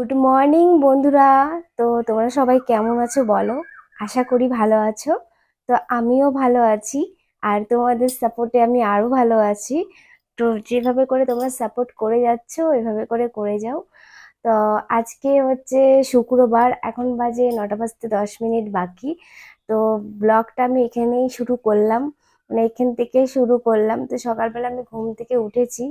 Good morning বন্ধুরা। তো তোমরা সবাই কেমন আছো বলো? আশা করি ভালো আছো। তো আমিও ভালো আছি, আর তোমাদের সাপোর্টে আমি আরও ভালো আছি। তো যেভাবে করে তোমরা সাপোর্ট করে যাচ্ছ, এভাবে করে করে যাও। তো আজকে হচ্ছে শুক্রবার, এখন বাজে নটা বাজতে দশ মিনিট বাকি। তো ব্লগটা আমি এখানেই শুরু করলাম। মানে এখান থেকে শুরু করলাম। তো সকালবেলা আমি ঘুম থেকে উঠেছি।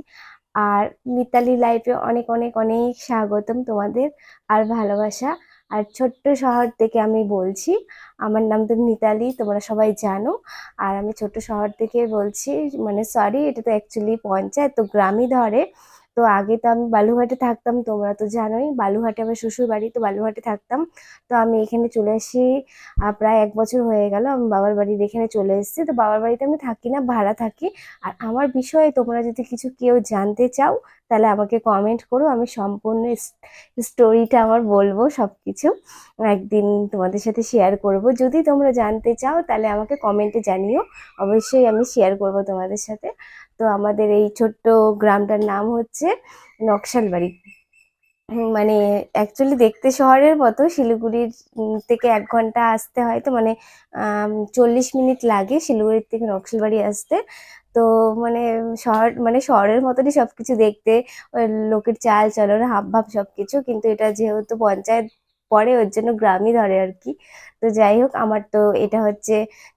আর মিতালি লাইফে অনেক অনেক অনেক স্বাগতম তোমাদের আর ভালোবাসা। আর ছোট্ট শহর থেকে আমি বলছি, আমার নাম তো মিতালি, তোমরা সবাই জানো। আর আমি ছোট্ট শহর থেকে বলছি মানে সরি এটা তো অ্যাকচুয়ালি পঞ্চায়েত, তো গ্রামই ধরে। তো আগে তো আমি বালুঘাটে থাকতাম, তোমরা তো জানোই। বালুঘাটে আমার শ্বশুর বাড়ি তো বালুঘাটে থাকতাম। তো আমি এখানে চলে আসি প্রায় এক বছর হয়ে গেল। আমি বাবার বাড়ির এখানে চলে এসেছি। তো বাবার বাড়িতে আমি থাকি না, ভাড়া থাকি। আর আমার বিষয়ে তোমরা যদি কিছু কেউ জানতে চাও, তাহলে আমাকে কমেন্ট করো। আমি সম্পূর্ণ স্টোরিটা আমার বলব সব কিছু একদিন তোমাদের সাথে শেয়ার করব। যদি তোমরা জানতে চাও, তাহলে আমাকে কমেন্টে জানিও। অবশ্যই আমি শেয়ার করব তোমাদের সাথে। তো আমাদের এই ছোট্ট গ্রামটার নাম হচ্ছে নকশালবাড়ি। মানে অ্যাকচুয়ালি দেখতে শহরের মতো, শিলিগুড়ির থেকে এক ঘণ্টা আসতে হয় তো মানে চল্লিশ মিনিট লাগে শিলিগুড়ির থেকে নকশালবাড়ি আসতে। তো মানে শহর মানে শহরের মতনই সব কিছু দেখতে লোকের চাল চলন হাব ভাব সবকিছু। কিন্তু এটা যেহেতু পঞ্চায়েত পড়ে ওর জন্য গ্রামই ধরে আর কি তো যাই হোক, আমার তো এটা হচ্ছে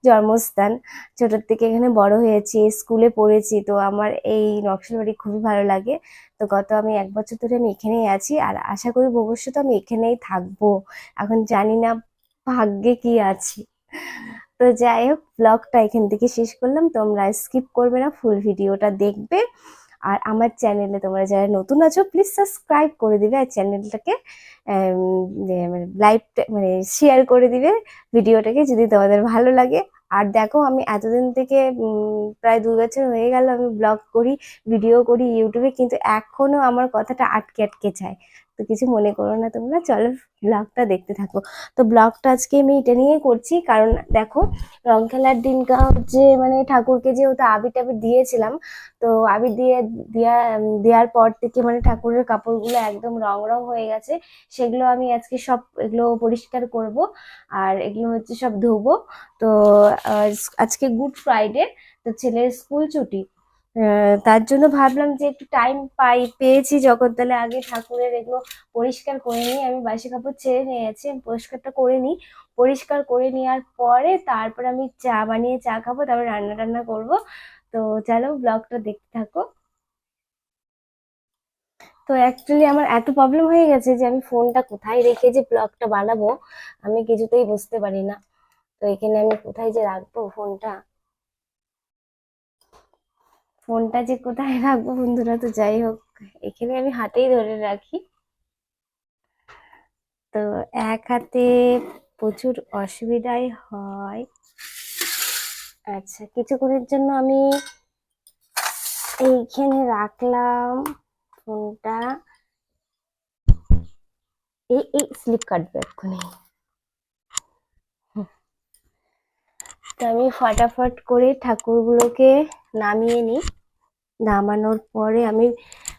জন্মস্থান। ছোটোর থেকে এখানে বড় হয়েছি, স্কুলে পড়েছি, তো আমার এই নকশালবাড়ি খুবই ভালো লাগে। তো গত আমি এক বছর ধরে আমি এখানেই আছি, আর আশা করি ভবিষ্যতে আমি এখানেই থাকব। এখন জানি না ভাগ্যে কি আছে। তো যাই হোক ব্লগটা এখান থেকে শেষ করলাম। তোমরা স্কিপ করবে না ফুল ভিডিওটা দেখবে। আর আমার চ্যানেলে তোমরা যারা নতুন আছো প্লিজ সাবস্ক্রাইব করে দিবে আর চ্যানেলটাকে লাইভ মানে শেয়ার করে দিবে ভিডিওটাকে যদি তোমাদের ভালো লাগে। আর দেখো, আমি এতদিন থেকে প্রায় দু বছর হয়ে গেল আমি ব্লগ করি ভিডিও করি ইউটিউবে কিন্তু এখনও আমার কথাটা আটকে আটকে যায়। তো কিছু মনে করো না তোমরা, চলো ব্লগটা দেখতে থাকো। তো ব্লগটা আজকে আমি এটা নিয়ে করছি, কারণ দেখো, রং খেলার দিনটা হচ্ছে মানে ঠাকুরকে যে ওটা আবির টাবির দিয়েছিলাম, তো আবির দিয়ে দেওয়া দেওয়ার পর থেকে মানে ঠাকুরের কাপড়গুলো একদম রং রং হয়ে গেছে, সেগুলো আমি আজকে সব এগুলো পরিষ্কার করব, আর এগুলো হচ্ছে সব ধোবো। তো আজকে গুড ফ্রাইডে, তো ছেলের স্কুল ছুটি তার জন্য ভাবলাম যে একটু টাইম পাই, পেয়েছি জগদ্দলে আগে ঠাকুরের এগুলো পরিষ্কার করে নিই। আমি বাসি কাপড় ছেড়ে নিয়েছি পরিষ্কারটা করে নিই। পরিষ্কার করে নেওয়ার পরে তারপর আমি চা বানিয়ে চা খাব, তারপর রান্না টান্না করব। তো চলো ব্লগটা দেখতে থাকো। তো অ্যাকচুয়ালি আমার এত প্রবলেম হয়ে গেছে যে আমি ফোনটা কোথায় রেখে যে ব্লগটা বানাবো, আমি কিছুতেই বুঝতে পারি না। তো এখানে আমি কোথায় যে রাখব ফোনটা ফোনটা যে কোথায় রাখব বন্ধুরা তো যাই হোক, এখানে আমি হাতেই ধরে রাখি। তো এক হাতে প্রচুর অসুবিধাই হয়। আচ্ছা কিছুক্ষণের জন্য আমি এইখানে রাখলাম ফোনটা। এই এই স্লিপ কাটবে এক্ষুনি। তো আমি ফটাফট করে ঠাকুরগুলোকে নামিয়ে নিই। নামানোর পরে আমি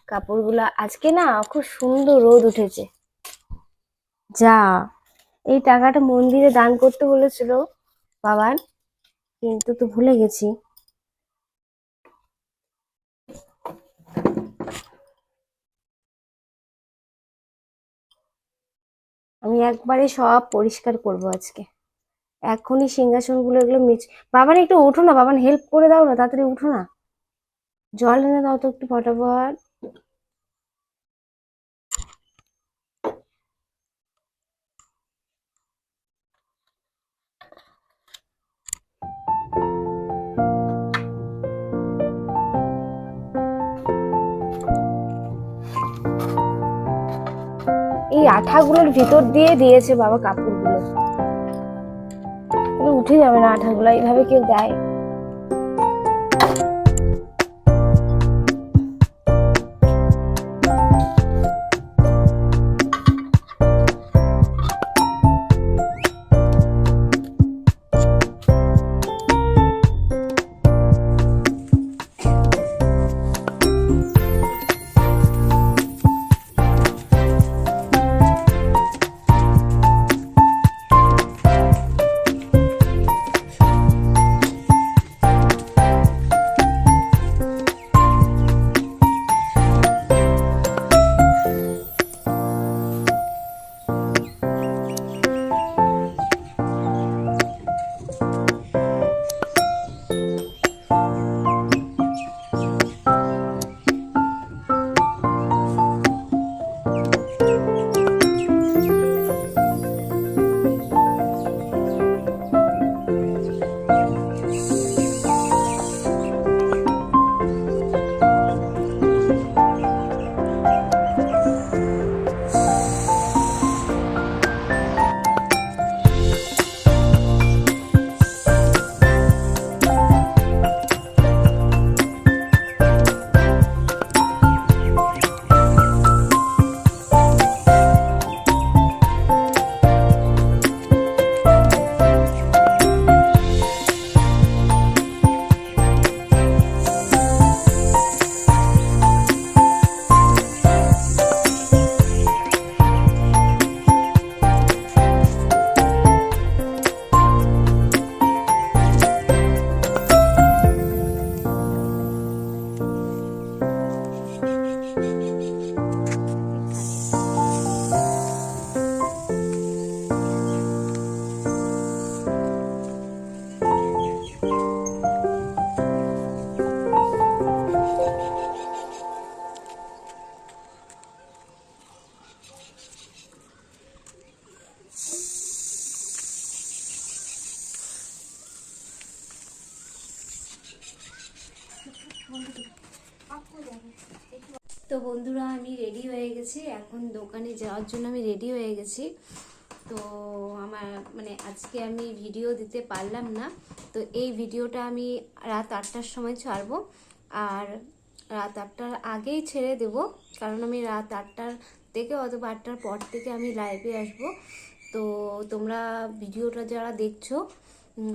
কাপড়গুলো, আজকে না খুব সুন্দর রোদ উঠেছে। যা, এই টাকাটা মন্দিরে দান করতে বলেছিল বাবার কিন্তু তো ভুলে গেছি। আমি একবারে সব পরিষ্কার করব আজকে। এখনই সিংহাসনগুলো এগুলো মিচ, বাবান একটু উঠো না, বাবান হেল্প করে দাও না, তাড়াতাড়ি উঠো না। জল এনে দাও তো একটু ফটাফট। এই আঠাগুলোর ভিতর দিয়ে দিয়েছে বাবা কাপড়গুলো। উঠে যাবে না আঠাগুলো এইভাবে কেউ দেয়? বন্ধুরা, আমি রেডি হয়ে গেছি। এখন দোকানে যাওয়ার জন্য আমি রেডি হয়ে গেছি। তো আমার মানে আজকে আমি ভিডিও দিতে পারলাম না। তো এই ভিডিওটা আমি রাত আটটার সময় ছাড়বো। আর রাত আটটার আগেই ছেড়ে দেব। কারণ আমি রাত আটটার থেকে অথবা আটটার পর থেকে আমি লাইভে আসব। তো তোমরা ভিডিওটা যারা দেখছ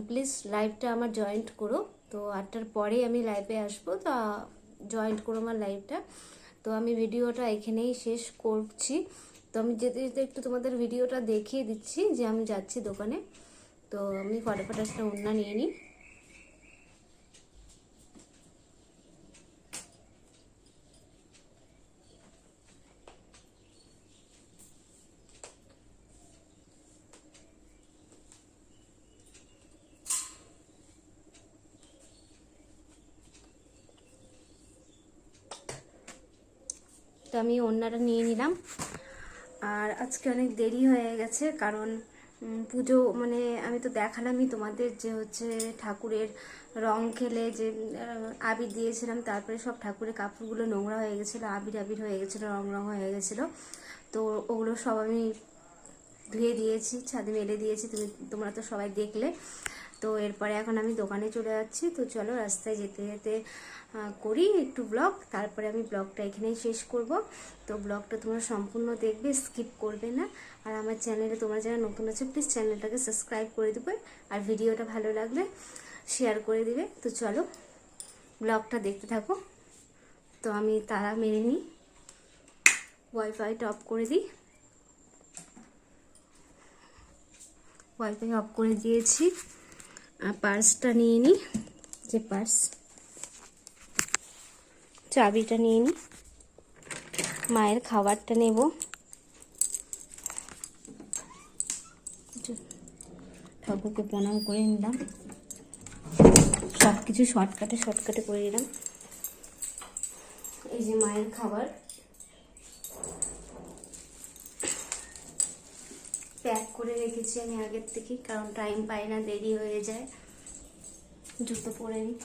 প্লিজ লাইভটা আমার জয়েন্ট করো। তো আটটার পরেই আমি লাইভে আসব। তা জয়েন্ট করো আমার লাইভটা তো আমি ভিডিওটা এখানেই শেষ করছি। তো আমি যেতে যেতে একটু তোমাদের ভিডিওটা দেখিয়ে দিচ্ছি যে আমি যাচ্ছি দোকানে। তো আমি ফটাফট একটা ওড়না নিয়ে নিই। তো আমি ওড়নাটা নিয়ে নিলাম। আর আজকে অনেক দেরি হয়ে গেছে, কারণ পুজো মানে আমি তো দেখালামই তোমাদের যে হচ্ছে ঠাকুরের রং খেলে যে আবির দিয়েছিলাম, তারপরে সব ঠাকুরের কাপড়গুলো নোংরা হয়ে গেছিল, আবির আবির হয়ে গেছিল, রং রং হয়ে গেছিল। তো ওগুলো সব আমি ধুয়ে দিয়েছি, ছাদে মেলে দিয়েছি, তুমি, তোমরা তো সবাই দেখলে। তো এরপরে এখন আমি দোকানে চলে যাচ্ছি। তো চলো রাস্তায় যেতে যেতে করি একটু ব্লগ। তারপরে আমি ব্লগটা এখানেই শেষ করব। তো ব্লগটা তোমরা সম্পূর্ণ দেখবে, স্কিপ করবে না। আর আমার চ্যানেলে তোমরা যারা নতুন আছো প্লিজ চ্যানেলটাকে সাবস্ক্রাইব করে দেবে। আর ভিডিওটা ভালো লাগলে শেয়ার করে দিবে। তো চলো ব্লগটা দেখতে থাকো। তো আমি তারা মেরে নিই। ওয়াইফাইটা অফ করে দিই। ওয়াইফাই অফ করে দিয়েছি। পার্সটা নিয়ে নিই যে পার্স। চাবিটা নিয়ে নিই মায়ের খাবারটা নেব। ঠাকুরকে প্রণাম করে নিলাম। সব কিছু শর্টকাটে শর্টকাটে করে নিলাম। এই যে মায়ের খাবার। করে রেখেছি আমি আগের থেকে কারণ টাইম পাই না, দেরি হয়ে যায়। জুতো পরে নিই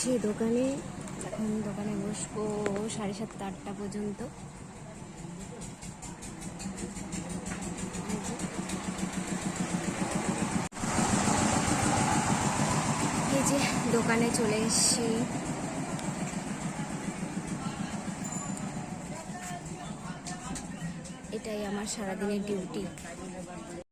এসেছি দোকানে। এখন দোকানে বসবো সাড়ে সাতটা, আটটা পর্যন্ত। এই যে দোকানে চলে এসেছি। এটাই আমার সারাদিনের ডিউটি